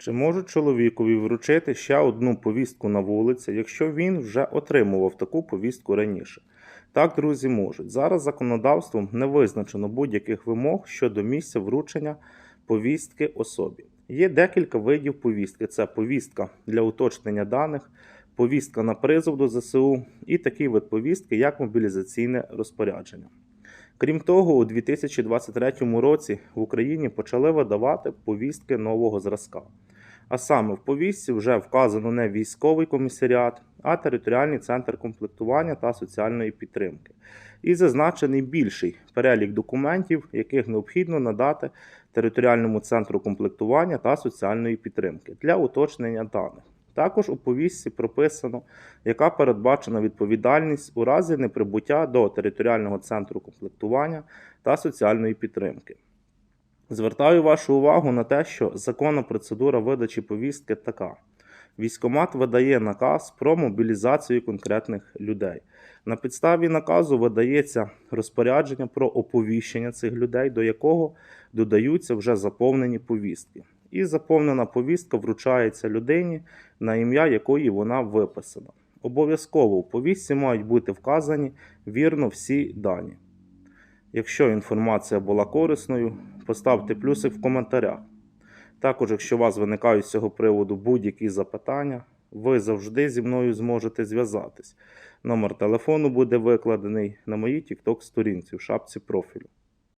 Чи можуть чоловікові вручити ще одну повістку на вулиці, якщо він вже отримував таку повістку раніше? Так, друзі, можуть. Зараз законодавством не визначено будь-яких вимог щодо місця вручення повістки особі. Є декілька видів повістки: це повістка для уточнення даних, повістка на призов до ЗСУ і такий вид повістки, як мобілізаційне розпорядження. Крім того, у 2023 році в Україні почали видавати повістки нового зразка. А саме в повістці вже вказано не військовий комісаріат, а територіальний центр комплектування та соціальної підтримки. І зазначений більший перелік документів, яких необхідно надати територіальному центру комплектування та соціальної підтримки для уточнення даних. Також у повістці прописано, яка передбачена відповідальність у разі неприбуття до територіального центру комплектування та соціальної підтримки. Звертаю вашу увагу на те, що законна процедура видачі повістки така. Військомат видає наказ про мобілізацію конкретних людей. На підставі наказу видається розпорядження про оповіщення цих людей, до якого додаються вже заповнені повістки. І заповнена повістка вручається людині, на ім'я якої вона виписана. Обов'язково у повістці мають бути вказані вірно всі дані. Якщо інформація була корисною, поставте плюсик в коментарях. Також, якщо у вас виникають з цього приводу будь-які запитання, ви завжди зі мною зможете зв'язатись. Номер телефону буде викладений на моїй TikTok сторінці в шапці профілю.